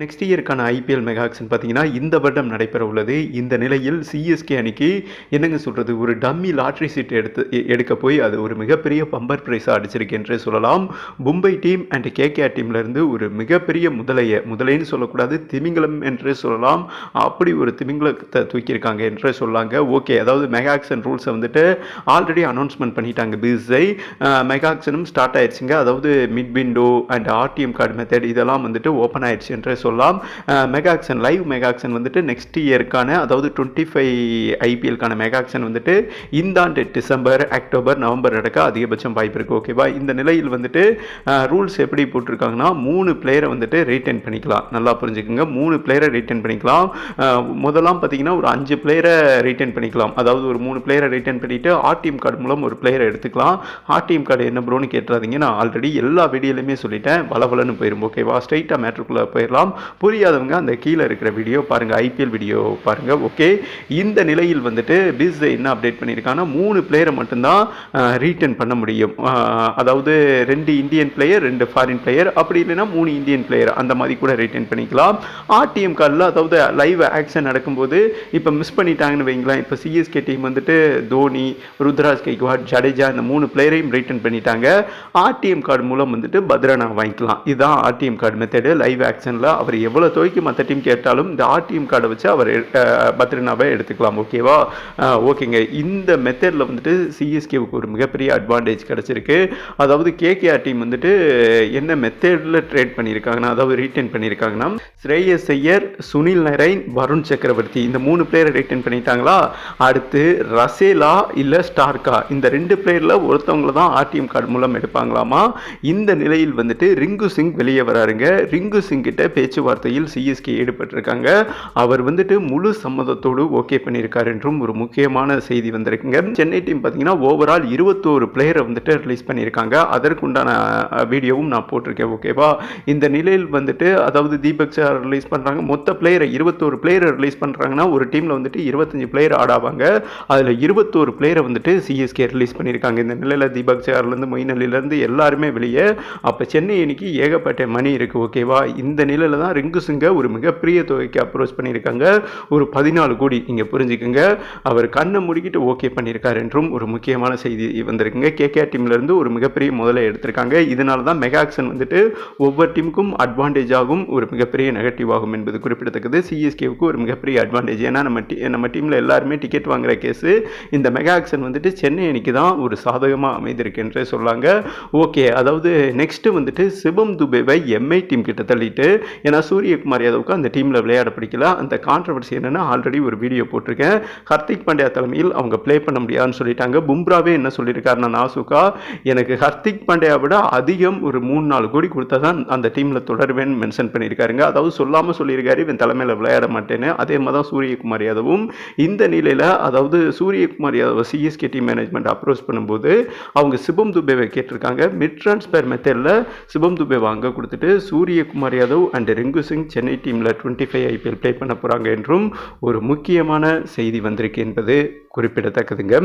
Next இயருக்கான IPL மெகாக்ஷன் பார்த்தீங்கன்னா இந்த வருடம் நடைபெற உள்ளது இந்த நிலையில் சிஎஸ்கே அணிக்கு என்னங்க சொல்கிறது ஒரு டம்மி லாட்ரி சீட் எடுத்து எடுக்க போய் அது ஒரு மிகப்பெரிய பம்பர் ப்ரைஸாக அடிச்சிருக்கு என்றே சொல்லலாம். மும்பை டீம் அண்ட் கேகேஆர் டீம்லேருந்து ஒரு மிகப்பெரிய முதலையை முதலைன்னு சொல்லக்கூடாது திமிங்கலம் என்றே சொல்லலாம். அப்படி ஒரு திமிங்கலத்தை தூக்கியிருக்காங்க என்றே சொல்லாங்க. ஓகே அதாவது மெகாக்ஷன் ரூல்ஸை வந்துட்டு ஆல்ரெடி அனௌன்ஸ்மெண்ட் பண்ணிட்டாங்க பிஸை மெகாக்ஸனும் ஸ்டார்ட் ஆயிடுச்சுங்க. அதாவது mid window and RTM card method இதெல்லாம் வந்துட்டு ஓப்பன் ஆயிடுச்சு என்றே சொல்லலாம். மெகாக்ஷன் லைவ் மெகாக்ஷன் வந்துட்டு நெக்ஸ்ட் இயருக்கான அதாவது டுவெண்ட்டி ஃபைவ் ஐபிஎல்கான மெகாக்ஷன் வந்துட்டு இந்த ஆண்டு டிசம்பர் அக்டோபர் நவம்பர் நடக்க அதிகபட்சம் வாய்ப்பு இருக்குது ஓகேவா இந்த நிலையில் வந்துட்டு ரூல்ஸ் எப்படி போட்டிருக்காங்கன்னா மூணு பிளேயரை வந்துட்டு ரீட்டைன் பண்ணிக்கலாம். நல்லா புரிஞ்சுக்கோங்க. மூணு பிளேயரை ரீட்டைன் பண்ணிக்கலாம். முதலாம் பார்த்தீங்கன்னா ஒரு அஞ்சு பிளேயரை ரீட்டைன் பண்ணிக்கலாம். அதாவது ஒரு மூணு பிளேயரை ரீட்டைன் பண்ணிட்டு ஆர்டிஎம் கார்டு மூலம் ஒரு பிளேயரை எடுத்துக்கலாம். ஆர்டிஎம் கார்டு என்ன ப்ரோன்னு கேட்டுறாதீங்க. நான் ஆல்ரெடி எல்லா வீடியோலையுமே சொல்லிட்டேன். வளவலன்னு போயிடும் ஓகேவா ஸ்ட்ரைட்டாக மேட்ருக்குள்ளே போயிடலாம் புரியாதவங்க அந்த கீழே இருக்கிற வீடியோ பாருங்கள் ஐபிஎல் வீடியோ பாருங்கள் ஓகே இந்த நிலையில் வந்துட்டு பிஸ் என்ன அப்டேட் பண்ணியிருக்காங்கன்னா மூணு பிளேயரை மட்டும்தான் ரீட்டர்ன் பண்ண முடியும். அதாவது ரெண்டு இந்தியன் பிளேயர் ரெண்டு ஃபாரின் பிளேயர் அப்படி இல்லைன்னா மூணு இந்தியன் பிளேயர் அந்த மாதிரி கூட ரீட்டர்ன் பண்ணிக்கலாம். ஆர்டிஎம் கார்டில் அதாவது லைவ் ஆக்ஷன் நடக்கும்போது இப்போ மிஸ் பண்ணிட்டாங்கன்னு வைங்களேன். இப்போ சிஎஸ்கே டீம் வந்துட்டு தோனி ருத்ராஜ் கைக்வாட் ஜடேஜா இந்த மூணு பிளேயரையும் ரிட்டர்ன் பண்ணிட்டாங்க. ஆர்டிஎம் கார்டு மூலம் வந்துட்டு நான் வாங்கிக்கலாம். இதுதான் ஆர்டிஎம் கார்டு மெத்தடு லைவ் ஆக்ஷனில் அவர் எவ்வளோ துவைக்கு மற்ற டீம் கேட்டாலும் இந்த ஆர்டிஎம் கார்டை வச்சு அவர் அஹ், எடுத்துக்கலாம் ஓகேவா ஓகேங்க இந்த மெத்தடில் வந்துட்டு சிஎஸ்கேவுக்கு ஒரு மிகப்பெரிய அட்வான்டேஜ் கிடச்சிருக்கு. அதாவது கேகேஆர் டீம் வந்துட்டு என்ன மெத்தடில் ட்ரேட் பண்ணியிருக்காங்கன்னா அதாவது ரீட்டைன் பண்ணியிருக்காங்கன்னா ஸ்ரேயஸ் ஐயர் சுனில் நரைன் வருண் சக்கரவர்த்தி இந்த மூணு பிளேயரை ரீட்டைன் பண்ணிட்டாங்களா? அடுத்து ரசேலா இல்லை ஸ்டார்கா. இந்த ரெண்டு பிளேயரில் ஒருத்தவங்கள தான் ஆர்டிஎம் கார்டு மூலம் எடுப்பாங்களாமா? இந்த நிலையில் வந்துட்டு ரிங்கு சிங் வெளியே வராருங்க. ரிங்கு சிங் கிட்ட பேச்சுவார்த்தையில் சிஎஸ்கே ஈடுபட்டிருக்காங்க. அவர் வந்துட்டு முழு சம்மதத்தோடு ஓகே பண்ணியிருக்கார் என்றும் ஒரு முக்கியமான செய்தி வந்திருக்குங்க. சென்னை டீம் பார்த்தீங்கன்னா ஓவரால் இருபத்தோரு பிளேயரை வந்துட்டு ரிலீஸ் பண்ணியிருக்காங்க. அதற்குண்டான வீடியோவும் நான் போட்டிருக்கேன் ஓகேவா இந்த நிலையில் வந்துட்டு அதாவது தீபக் சார் ரிலீஸ் பண்ணுறாங்க மொத்த பிளேயரை இருபத்தோரு பிளேயரை ரிலீஸ் பண்ணுறாங்கன்னா ஒரு டீமில் வந்துட்டு இருபத்தஞ்சு பிளேயர் ஆடாவாங்க அதில் இருபத்தோரு பிளேயரை வந்துட்டு சிஎஸ்கே ரிலீஸ் பண்ணியிருக்காங்க. இந்த நிலையில் தீபக் சார்லேருந்து மொயின் அலிலேருந்து எல்லாருமே வெளியே. அப்போ சென்னை அணிக்கு ஏகப்பட்ட மணி இருக்குது ஓகேவா இந்த நிலையில் தான் ரிங்கு சிங்கை ஒரு மிகப்பெரிய தொகைக்கு அப்ரோச் பண்ணியிருக்காங்க. ஒரு பதினாலு கோடி நீங்கள் புரிஞ்சுக்கோங்க. அவர் கண்ணை முடிக்கிட்டு ஓகே பண்ணியிருக்கார் என்றும் ஒரு முக்கியமான செய்தி வந்திருக்குங்க. கேகேஆர் டீம்லேருந்து ஒரு மிகப்பெரிய முதலை எடுத்திருக்காங்க. இதனால தான் மெகா ஆக்ஷன் வந்துட்டு ஒவ்வொரு டீமுக்கும் அட்வான்டேஜ் ஆகும் ஒரு மிகப்பெரிய நெகட்டிவ் ஆகும் என்பது குறிப்பிடத்தக்கது. சிஎஸ்கேவுக்கு ஒரு மிகப்பெரிய அட்வான்டேஜ் ஏன்னா நம்ம நம்ம டீமில் எல்லாருமே டிக்கெட் வாங்குற கேஸு இந்த மெகா ஆக்ஷன் வந்துட்டு சென்னை அணிக்கு தான் ஒரு சாதகமாக அமைந்திருக்கு என்றே சொல்லாங்க. ஓகே அதாவது நெக்ஸ்ட்டு வந்துட்டு சிவம் துபேவை எம்ஐ டீம் கிட்ட தள்ளிட்டு ஏன்னா சூரியகுமார் யாதவுக்கு அந்த டீமில் விளையாட பிடிக்கல. அந்த கான்ட்ரவர்சி என்னென்னா ஆல்ரெடி ஒரு வீடியோ போட்டிருக்கேன். ஹர்திக் பாண்டியா தலைமையில் அவங்க ப்ளே பண்ண முடியாதுன்னு சொல்லிட்டாங்க. பும்ராவே என்ன சொல்லியிருக்காருன்னா நாசுகா எனக்கு ஹர்திக் பாண்டியா விட அதிகம் ஒரு மூணு நாலு கோடி கொடுத்தா தான் அந்த டீமில் தொடருவேன்னு மென்ஷன் பண்ணியிருக்காருங்க. அதாவது சொல்லாமல் சொல்லியிருக்காரு இவன் தலைமையில் விளையாட மாட்டேன்னு. அதே மாதிரி தான் சூரியகுமார் யாதவும். இந்த நிலையில் அதாவது Suryakumar Yadav CSK team management approach பண்ணும்போது அவங்க சிவம் துபேவை கேட்டிருக்காங்க. மிட் ட்ரான்ஸ்பர் மெத்தடில் சிவம் துபே வாங்க கொடுத்துட்டு சூரியகுமார் யாதவ் அண்ட் ரிங்கு சிங் சென்னை டீமில் டுவெண்ட்டி ஃபைவ் ஐபிஎல் ப்ளே பண்ண போகிறாங்க என்றும் ஒரு முக்கியமான செய்தி வந்திருக்கு என்பது குறிப்பிடத்தக்கதுங்க.